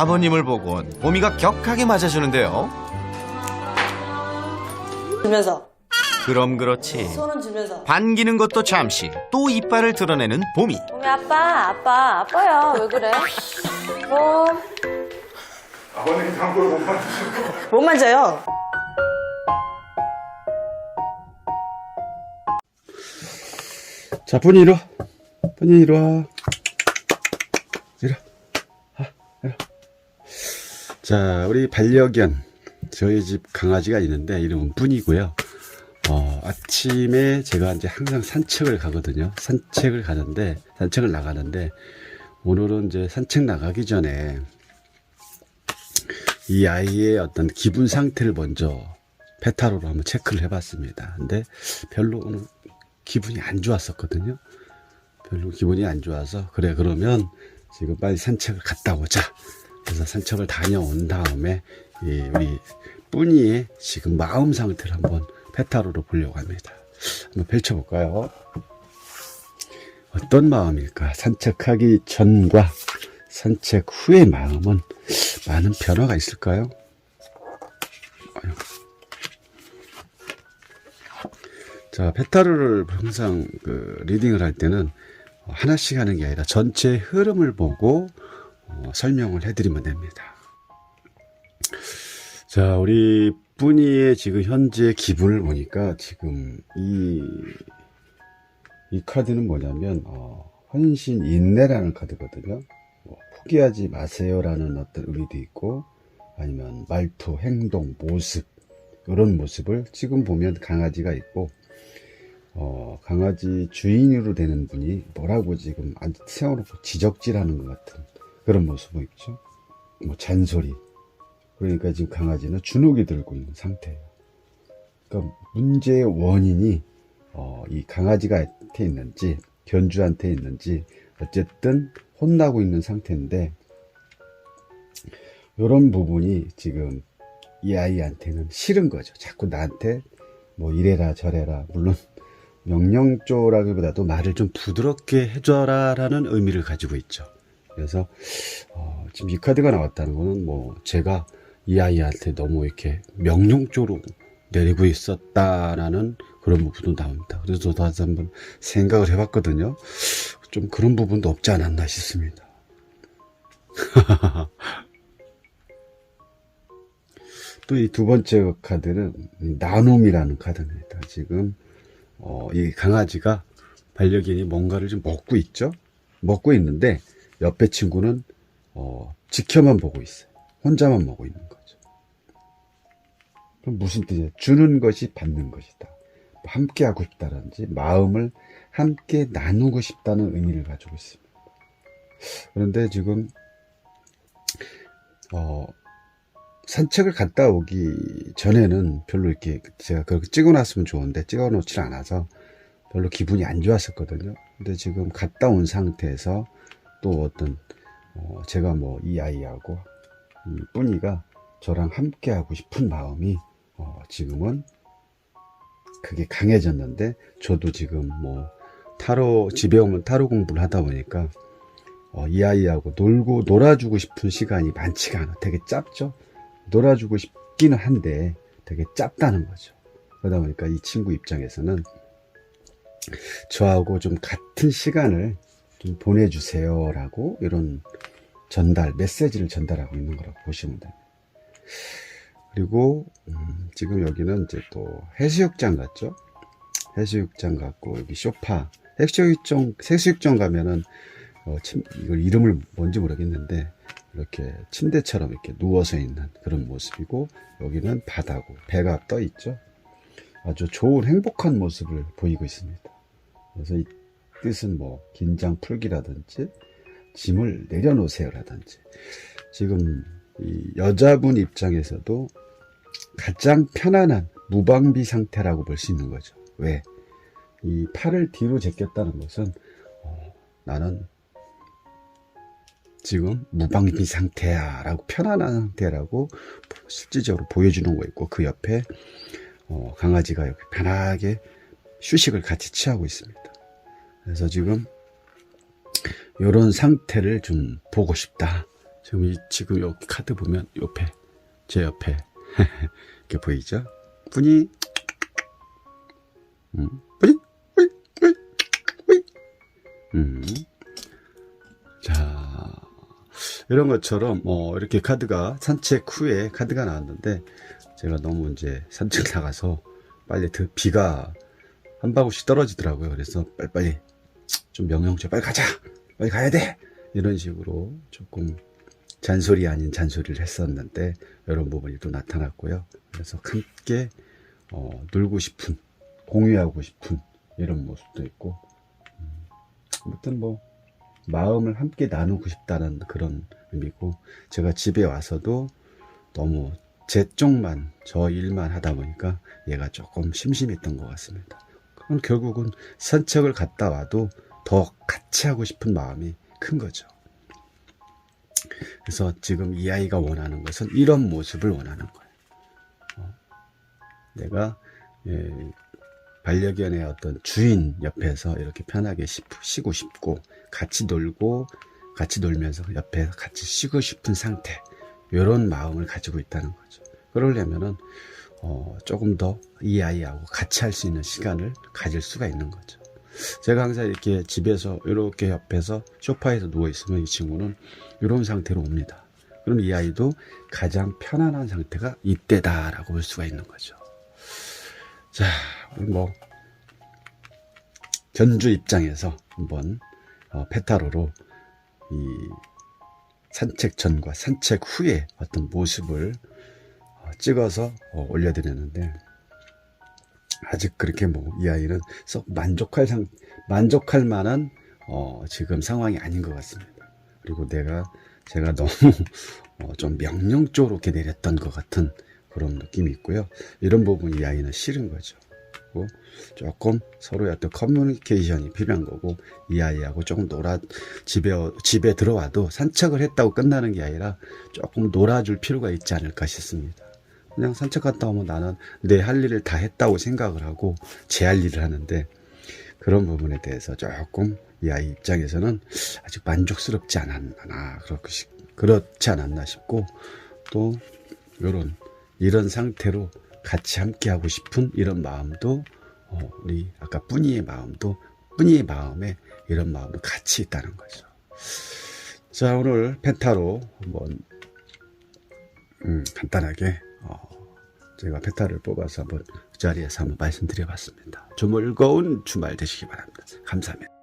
아버님을 보곤 봄이가 격하게 맞아주는데요. 주면서 그럼 그렇지. 손은 주면서 반기는 것도 잠시 또 이빨을 드러내는 봄이. 봄이 아빠 아빠 아빠야 왜 그래 봄 아버님 함부로 못 만드시고 못 만져요 자, 분이 이리 와. 분이 이리 와. 자, 우리 반려견. 저희 집 강아지가 있는데, 이름은 분이고요. 어, 아침에 제가 이제 항상 산책을 가거든요. 산책을 가는데, 산책을 나가는데, 오늘은 이제 산책 나가기 전에 이 아이의 어떤 기분 상태를 먼저 페타로로 한번 체크를 해봤습니다. 근데 별로 오늘 기분이 안 좋았었거든요. 별로 기분이 안 좋아서 그래 그러면 지금 빨리 산책을 갔다 오자. 산책을 다녀온 다음에 이 우리 뿌니의 지금 마음 상태를 한번 페타로로 보려고 합니다. 한번 펼쳐볼까요? 어떤 마음일까? 산책하기 전과 산책 후의 마음은 많은 변화가 있을까요? 자, 페타르를 항상 그 리딩을 할 때는 하나씩 하는 게 아니라 전체 흐름을 보고 어, 설명을 해드리면 됩니다. 자, 우리 뿌니의 지금 현재 기분을 보니까 지금 이, 이 카드는 뭐냐면, 어, 헌신 인내라는 카드거든요. 뭐, 포기하지 마세요라는 어떤 의미도 있고, 아니면 말투, 행동, 모습, 이런 모습을 지금 보면 강아지가 있고, 어, 강아지 주인으로 되는 분이 뭐라고 지금 안- 세워놓고 지적질하는 것 같은 그런 모습이 있죠. 뭐 잔소리. 그러니까 지금 강아지는 주눅이 들고 있는 상태예요. 그러니까 문제의 원인이 어, 이 강아지가한테 있는지 견주한테 있는지 어쨌든 혼나고 있는 상태인데 이런 부분이 지금 이 아이한테는 싫은 거죠. 자꾸 나한테 뭐 이래라 저래라 물론 명령조라기보다도 말을 좀 부드럽게 해줘라라는 의미를 가지고 있죠. 그래서 어, 지금 이 카드가 나왔다는 거는 뭐 제가 이 아이한테 너무 이렇게 명령조로 내리고 있었다라는 그런 부분도 나옵니다. 그래서 저도 다시 한번 생각을 해봤거든요. 좀 그런 부분도 없지 않았나 싶습니다. 또 이 두 번째 카드는 나눔이라는 카드입니다. 지금 어, 이 강아지가 반려견이 뭔가를 좀 먹고 있죠. 먹고 있는데 옆에 친구는 어, 지켜만 보고 있어요. 혼자만 먹고 있는 거죠. 그럼 무슨 뜻이에요? 주는 것이 받는 것이다. 뭐 함께 하고 싶다든지 마음을 함께 나누고 싶다는 의미를 가지고 있습니다. 그런데 지금 어, 산책을 갔다 오기 전에는 별로 이렇게 제가 그렇게 찍어 놨으면 좋은데 찍어 놓질 않아서 별로 기분이 안 좋았었거든요. 근데 지금 갔다 온 상태에서 또 어떤 어, 제가 뭐 이 아이하고 이 뿌니가 저랑 함께 하고 싶은 마음이 어, 지금은 그게 강해졌는데 저도 지금 뭐 타로 집에 오면 타로 공부를 하다 보니까 어, 이 아이하고 놀고 놀아주고 싶은 시간이 많지가 않아. 되게 짧죠. 놀아주고 싶기는 한데 되게 짧다는 거죠. 그러다 보니까 이 친구 입장에서는 저하고 좀 같은 시간을 좀 보내주세요라고 이런 전달, 메시지를 전달하고 있는 거라고 보시면 됩니다. 그리고 음, 지금 여기는 이제 또 해수욕장 같죠? 해수욕장 같고 여기 쇼파, 해수욕장 해수욕장 가면은 어, 침, 이걸 이름을 뭔지 모르겠는데 이렇게 침대처럼 이렇게 누워서 있는 그런 모습이고 여기는 바다고 배가 떠 있죠. 아주 좋은 행복한 모습을 보이고 있습니다. 그래서 이 뜻은 뭐 긴장 풀기라든지 짐을 내려놓으세요라든지 지금 이 여자분 입장에서도 가장 편안한 무방비 상태라고 볼 수 있는 거죠. 왜? 이 팔을 뒤로 제꼈다는 것은 어, 나는 지금 무방비 상태야 라고 편안한 상태라고 실질적으로 보여주는 거 있고 그 옆에 어, 강아지가 이렇게 편하게 휴식을 같이 취하고 있습니다. 그래서 지금 이런 상태를 좀 보고 싶다. 지금 이 지금 여기 카드 보면 옆에 제 옆에 이렇게 보이죠? 분이 음, 분이 뿌이, 뿌이, 뿌이. 음. 자 이런 것처럼 뭐 이렇게 카드가 산책 후에 카드가 나왔는데 제가 너무 이제 산책 나가서 빨리 드- 비가 한 바구씩 떨어지더라고요. 그래서 빨리빨리 좀 명령조 빨리 가자 빨리 가야 돼 이런 식으로 조금 잔소리 아닌 잔소리를 했었는데 이런 부분이 또 나타났고요. 그래서 함께 어, 놀고 싶은 공유하고 싶은 이런 모습도 있고 음, 아무튼 뭐 마음을 함께 나누고 싶다는 그런 의미고 제가 집에 와서도 너무 제 쪽만 저 일만 하다 보니까 얘가 조금 심심했던 것 같습니다. 그럼 결국은 산책을 갔다 와도 더 같이 하고 싶은 마음이 큰 거죠. 그래서 지금 이 아이가 원하는 것은 이런 모습을 원하는 거예요. 어, 내가 예, 반려견의 어떤 주인 옆에서 이렇게 편하게 쉬, 쉬고 싶고 같이 놀고 같이 놀면서 옆에 같이 쉬고 싶은 상태 이런 마음을 가지고 있다는 거죠. 그러려면은 어, 조금 더 이 아이하고 같이 할 수 있는 시간을 가질 수가 있는 거죠. 제가 항상 이렇게 집에서 이렇게 옆에서 소파에서 누워 있으면 이 친구는 이런 상태로 옵니다. 그럼 이 아이도 가장 편안한 상태가 이때다라고 볼 수가 있는 거죠. 자, 우리 뭐 견주 입장에서 한번 어, 페타로로 이 산책 전과 산책 후에 어떤 모습을 어, 찍어서 어, 올려드렸는데 아직 그렇게 뭐 이 아이는 썩 만족할 상 만족할 만한 어, 지금 상황이 아닌 것 같습니다. 그리고 내가 제가 너무 어, 좀 명령적으로 이렇게 내렸던 것 같은 그런 느낌이 있고요. 이런 부분 이 아이는 싫은 거죠. 조금 서로의 어떤 커뮤니케이션이 필요한 거고 이 아이하고 조금 놀아 집에 집에 들어와도 산책을 했다고 끝나는 게 아니라 조금 놀아줄 필요가 있지 않을까 싶습니다. 그냥 산책 갔다 오면 나는 내 할 일을 다 했다고 생각을 하고 제 할 일을 하는데 그런 부분에 대해서 조금 이 아이 입장에서는 아직 만족스럽지 않았나 그렇게 시- 그렇지 않았나 싶고 또 이런 이런 상태로 같이 함께 하고 싶은 이런 마음도 어, 우리 아까 뿌니의 마음도 뿌니의 마음에 이런 마음도 같이 있다는 거죠. 자 오늘 펜타로 한번 음, 간단하게 어, 제가 페타를 뽑아서 한번 그 자리에서 한번 말씀드려봤습니다. 좀 즐거운 주말 되시기 바랍니다. 감사합니다.